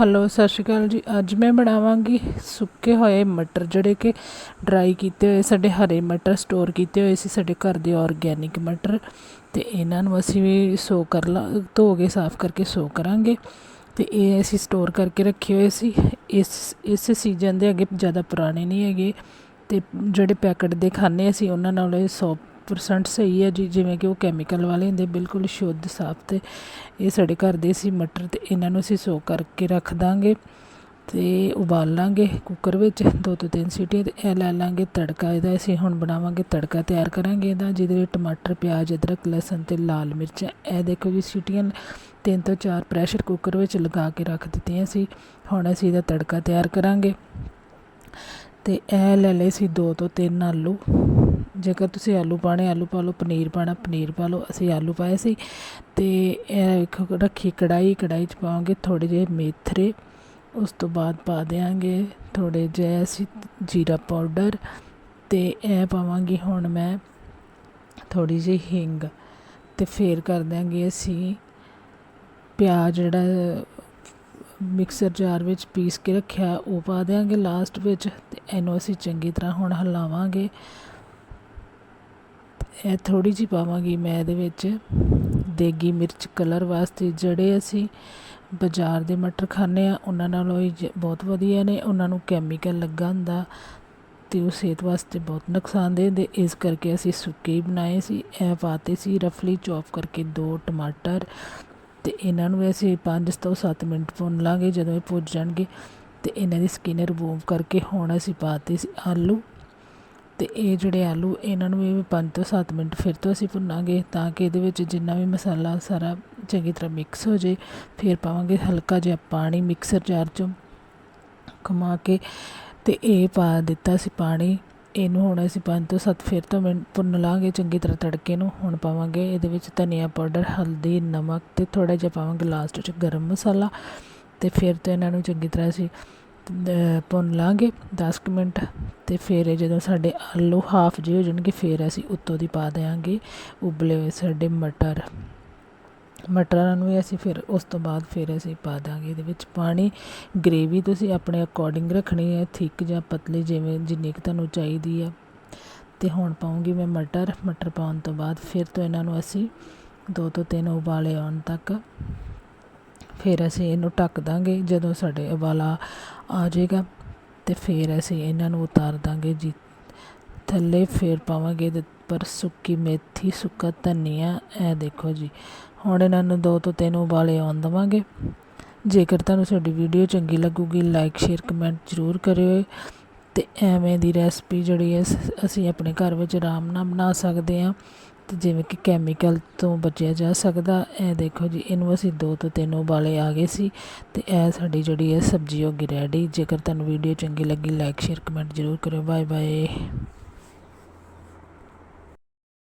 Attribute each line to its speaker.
Speaker 1: Hello ਸਤਿ ਸ਼੍ਰੀ ਅਕਾਲ ਜੀ। ਅੱਜ ਮੈਂ ਬਣਾਵਾਂਗੀ ਸੁੱਕੇ ਹੋਏ ਮਟਰ, ਜਿਹੜੇ ਕਿ ਡਰਾਈ ਕੀਤੇ ਹੋਏ ਸਾਡੇ ਹਰੇ ਮਟਰ ਸਟੋਰ ਕੀਤੇ ਹੋਏ ਸੀ ਸਾਡੇ ਘਰ ਦੇ ਆਰਗੈਨਿਕ ਮਟਰ। ਤੇ ਇਹਨਾਂ ਨੂੰ ਅਸੀਂ ਵੀ ਸੋ ਕਰ ਲਾ, ਧੋ ਕੇ, ਸਾਫ਼ ਕਰਕੇ ਸੋ ਕਰਾਂਗੇ। ਤੇ ਇਹ ਅਸੀਂ ਸਟੋਰ ਕਰਕੇ ਰੱਖੇ ਹੋਏ ਸੀ। ਇਸ ਇਸ ਸੀਜ਼ਨ ਦੇ ਅੱਗੇ ਜ਼ਿਆਦਾ ਪੁਰਾਣੇ ਨਹੀਂ ਹੈਗੇ। ਤੇ ਜਿਹੜੇ ਪੈਕਟ ਦੇ ਖਾਣੇ ਅਸੀਂ, ਉਹਨਾਂ ਨਾਲ ਇਹ 100% ਸਹੀ ਹੈ ਜੀ, ਜਿਵੇਂ ਕਿ ਉਹ ਕੈਮੀਕਲ ਵਾਲੇ ਹੁੰਦੇ, ਬਿਲਕੁਲ ਸ਼ੁੱਧ, ਸਾਫ਼ ਤੇ ਇਹ ਸਾਡੇ ਘਰ ਦੇ ਸੀ ਮਟਰ ਤੇ ਇਹਨਾਂ ਨੂੰ ਅਸੀਂ ਸੋ ਕਰਕੇ ਰੱਖ ਦਾਂਗੇ ਤੇ ਉਬਾਲ ਲਾਂਗੇ ਕੁੱਕਰ ਵਿੱਚ ਦੋ ਤੋਂ ਤਿੰਨ ਸੀਟੀਆਂ ਤੇ ਇਹ ਲੈ ਲਾਂਗੇ ਤੜਕਾ, ਇਹਦਾ ਅਸੀਂ ਹੁਣ ਬਣਾਵਾਂਗੇ ਤੜਕਾ ਤਿਆਰ ਕਰਾਂਗੇ ਇਹਦਾ, ਜਿਹਦੇ ਵਿੱਚ ਟਮਾਟਰ, ਪਿਆਜ਼, ਅਦਰਕ, ਲਸਣ ਤੇ ਲਾਲ ਮਿਰਚ ਇਹ ਦੇਖੋ ਜੀ, ਸੀਟੀਆਂ ਤਿੰਨ ਤੋਂ ਚਾਰ ਪ੍ਰੈਸ਼ਰ ਕੁੱਕਰ ਵਿੱਚ ਲਗਾ ਕੇ ਰੱਖ ਦਿੱਤੀਆਂ ਸੀ, ਹੁਣ ਅਸੀਂ ਇਹਦਾ ਤੜਕਾ ਤਿਆਰ ਕਰਾਂਗੇ ਤੇ ਇਹ ਲੈ ਲਏ ਸੀ ਦੋ ਤੋਂ ਤਿੰਨ ਆਲੂ। ਜੇਕਰ ਤੁਸੀਂ ਆਲੂ ਪਾਣੇ ਆਲੂ ਪਾ ਲਓ, ਪਨੀਰ ਪਾਣਾ ਪਨੀਰ ਪਾ ਲਓ, ਅਸੀਂ ਆਲੂ ਪਾਏ ਸੀ ਅਤੇ ਇਹ ਰੱਖੀ ਕੜਾਈ ਕੜਾਈ 'ਚ ਪਾਵਾਂਗੇ ਥੋੜ੍ਹੇ ਜਿਹੇ ਮੇਥਰੇ, ਉਸ ਤੋਂ ਬਾਅਦ ਪਾ ਦੇਾਂਗੇ ਥੋੜ੍ਹੇ ਜਿਹੇ ਅਸੀਂ ਜੀਰਾ ਪਾਊਡਰ ਅਤੇ ਇਹ ਪਾਵਾਂਗੀ ਹੁਣ ਮੈਂ ਥੋੜ੍ਹੀ ਜਿਹੀ ਹਿੰਗ ਅਤੇ ਫੇਰ ਕਰ ਦਿਆਂਗੇ ਅਸੀਂ ਪਿਆਜ਼ ਜਿਹੜਾ ਮਿਕਸਰ ਜਾਰ ਵਿੱਚ ਪੀਸ ਕੇ ਰੱਖਿਆ, ਉਹ ਪਾ ਦਿਆਂਗੇ ਲਾਸਟ ਵਿੱਚ ਤੇ ਇਹਨੂੰ ਅਸੀਂ ਚੰਗੀ ਤਰ੍ਹਾਂ ਹੁਣ ਹਿਲਾਵਾਂਗੇ। ਇਹ ਥੋੜ੍ਹੀ ਜਿਹੀ ਪਾਵਾਂਗੀ ਮੈਂ ਇਹਦੇ ਵਿੱਚ ਦੇਗੀ ਮਿਰਚ ਕਲਰ ਵਾਸਤੇ, ਜਿਹੜੇ ਅਸੀਂ ਬਾਜ਼ਾਰ ਦੇ ਮਟਰ ਖਾਂਦੇ ਹਾਂ, ਉਹਨਾਂ ਨਾਲੋਂ ਹੀ ਬਹੁਤ ਵਧੀਆ ਨੇ। ਉਹਨਾਂ ਨੂੰ ਕੈਮੀਕਲ ਲੱਗਾ ਹੁੰਦਾ ਅਤੇ ਉਹ ਸਿਹਤ ਵਾਸਤੇ ਬਹੁਤ ਨੁਕਸਾਨਦੇਹ ਦੇ ਇਸ ਕਰਕੇ ਅਸੀਂ ਸੁੱਕੇ ਹੀ ਬਣਾਏ ਸੀ। ਇਹ ਪਾਤੇ ਸੀ ਰਫਲੀ ਚੌਪ ਕਰਕੇ ਦੋ ਟਮਾਟਰ ਅਤੇ ਇਹਨਾਂ ਨੂੰ ਅਸੀਂ ਪੰਜ ਤੋਂ 7 ਮਿੰਟ ਭੁੰਨ ਲਾਂਗੇ ਜਦੋਂ ਇਹ ਭੁੱਜ ਜਾਣਗੇ ਤੇ ਇਹਨਾਂ ਦੀ ਸਕਿਨ ਰਿਮੂਵ ਕਰਕੇ ਹੁਣ ਅਸੀਂ ਪਾਤੇ ਸੀ ਆਲੂ। ਅਤੇ ਇਹ ਜਿਹੜੇ ਆਲੂ, ਇਹਨਾਂ ਨੂੰ ਵੀ ਪੰਜ ਤੋਂ ਸੱਤ ਮਿੰਟ ਫਿਰ ਤੋਂ ਅਸੀਂ ਭੁੰਨਾਂਗੇ ਤਾਂ ਕਿ ਇਹਦੇ ਵਿੱਚ ਜਿੰਨਾ ਵੀ ਮਸਾਲਾ ਸਾਰਾ ਚੰਗੀ ਤਰ੍ਹਾਂ ਮਿਕਸ ਹੋ ਜੇ ਫਿਰ ਪਾਵਾਂਗੇ ਹਲਕਾ ਜਿਹਾ ਪਾਣੀ ਮਿਕਸਰ ਜਾਰ 'ਚੋਂ ਘੁਮਾ ਕੇ ਅਤੇ ਇਹ ਪਾ ਦਿੱਤਾ ਸੀ ਪਾਣੀ। ਇਹਨੂੰ ਹੁਣ ਅਸੀਂ ਪੰਜ ਤੋਂ ਸੱਤ ਫਿਰ ਤੋਂ ਮਿੰਟ ਭੁੰਨ ਲਾਂਗੇ ਚੰਗੀ ਤਰ੍ਹਾਂ ਤੜਕੇ ਨੂੰ। ਹੁਣ ਪਾਵਾਂਗੇ ਇਹਦੇ ਵਿੱਚ ਧਨੀਆ ਪਾਊਡਰ, ਹਲਦੀ, ਨਮਕ ਅਤੇ ਥੋੜ੍ਹਾ ਜਿਹਾ ਪਾਵਾਂਗੇ ਲਾਸਟ 'ਚ ਗਰਮ ਮਸਾਲਾ। ਅਤੇ ਫਿਰ ਤੋਂ ਇਹਨਾਂ ਨੂੰ ਚੰਗੀ ਤਰ੍ਹਾਂ ਅਸੀਂ ਭੁੰਨ ਲਾਂਗੇ 10 ਮਿੰਟ ਅਤੇ ਫਿਰ ਜਦੋਂ ਸਾਡੇ ਆਲੂ ਹਾਫ ਜਿਹੇ ਹੋ ਜਾਣਗੇ, ਫਿਰ ਅਸੀਂ ਉੱਤੋਂ ਦੀ ਪਾ ਦਿਆਂਗੇ ਉਬਲੇ ਹੋਏ ਸਾਡੇ ਮਟਰ। ਮਟਰਾਂ ਨੂੰ ਵੀ ਅਸੀਂ ਫਿਰ ਉਸ ਤੋਂ ਬਾਅਦ ਫਿਰ ਅਸੀਂ ਪਾ ਦਾਂਗੇ ਇਹਦੇ ਵਿੱਚ ਪਾਣੀ। ਗ੍ਰੇਵੀ ਤੁਸੀਂ ਆਪਣੇ ਅਕੋਰਡਿੰਗ ਰੱਖਣੀ ਹੈ ਥਿੱਕ ਜਾਂ ਪਤਲੀ ਜਿਵੇਂ, ਜਿੰਨੀ ਕੁ ਤੁਹਾਨੂੰ ਚਾਹੀਦੀ ਆ। ਤੇ ਹੁਣ ਪਾਉਂਗੀ ਮੈਂ ਮਟਰ। ਮਟਰ ਪਾਉਣ ਤੋਂ ਬਾਅਦ ਫਿਰ ਤੋਂ ਇਹਨਾਂ ਨੂੰ ਅਸੀਂ ਦੋ ਤੋਂ ਤਿੰਨ ਉਬਾਲੇ ਆਉਣ ਤੱਕ ਫਿਰ ਅਸੀਂ ਇਹਨੂੰ ਢੱਕ ਦਾਂਗੇ, ਜਦੋਂ ਸਾਡੇ ਉਬਾਲਾ ਆ ਜਾਏਗਾ ਅਤੇ ਫਿਰ ਅਸੀਂ ਇਹਨਾਂ ਨੂੰ ਉਤਾਰ ਦਾਂਗੇ ਜੀ। ਥੱਲੇ ਫਿਰ ਪਾਵਾਂਗੇ ਇਹਦੇ ਉੱਪਰ ਸੁੱਕੀ ਮੇਥੀ, ਸੁੱਕਾ ਧਨੀਆ, ਇਹ ਦੇਖੋ ਜੀ। ਹੁਣ ਇਹਨਾਂ ਨੂੰ ਦੋ ਤੋਂ ਤਿੰਨ ਉਬਾਲੇ ਆਉਣ ਦਵਾਂਗੇ। ਜੇਕਰ ਤੁਹਾਨੂੰ ਸਾਡੀ ਵੀਡੀਓ ਚੰਗੀ ਲੱਗੂਗੀ ਲਾਈਕ ਸ਼ੇਅਰ ਕਮੈਂਟ ਜ਼ਰੂਰ ਕਰਿਓ ਤੇ ਐਵੇਂ ਦੀ ਰੈਸਪੀ ਜਿਹੜੀ ਹੈ, ਅਸੀਂ ਆਪਣੇ ਘਰ ਵਿੱਚ ਆਰਾਮ ਨਾਲ ਬਣਾ ਸਕਦੇ ਹਾਂ। ਅਤੇ ਜਿਵੇਂ ਕਿ ਕੈਮੀਕਲ ਤੋਂ ਬਚਿਆ ਜਾ ਸਕਦਾ, ਇਹ ਦੇਖੋ ਜੀ, ਇਹਨੂੰ ਅਸੀਂ ਦੋ ਤੋਂ ਤਿੰਨ ਉਬਾਲੇ ਆ ਗਏ ਸੀ ਅਤੇ ਇਹ ਸਾਡੀ ਜਿਹੜੀ ਹੈ ਸਬਜ਼ੀ ਹੋ ਗਈ ਰੈਡੀ ਜੇਕਰ ਤੁਹਾਨੂੰ ਵੀਡੀਓ ਚੰਗੀ ਲੱਗੀ ਲਾਈਕ ਸ਼ੇਅਰ ਕਮੈਂਟ ਜ਼ਰੂਰ ਕਰਿਓ। Bye bye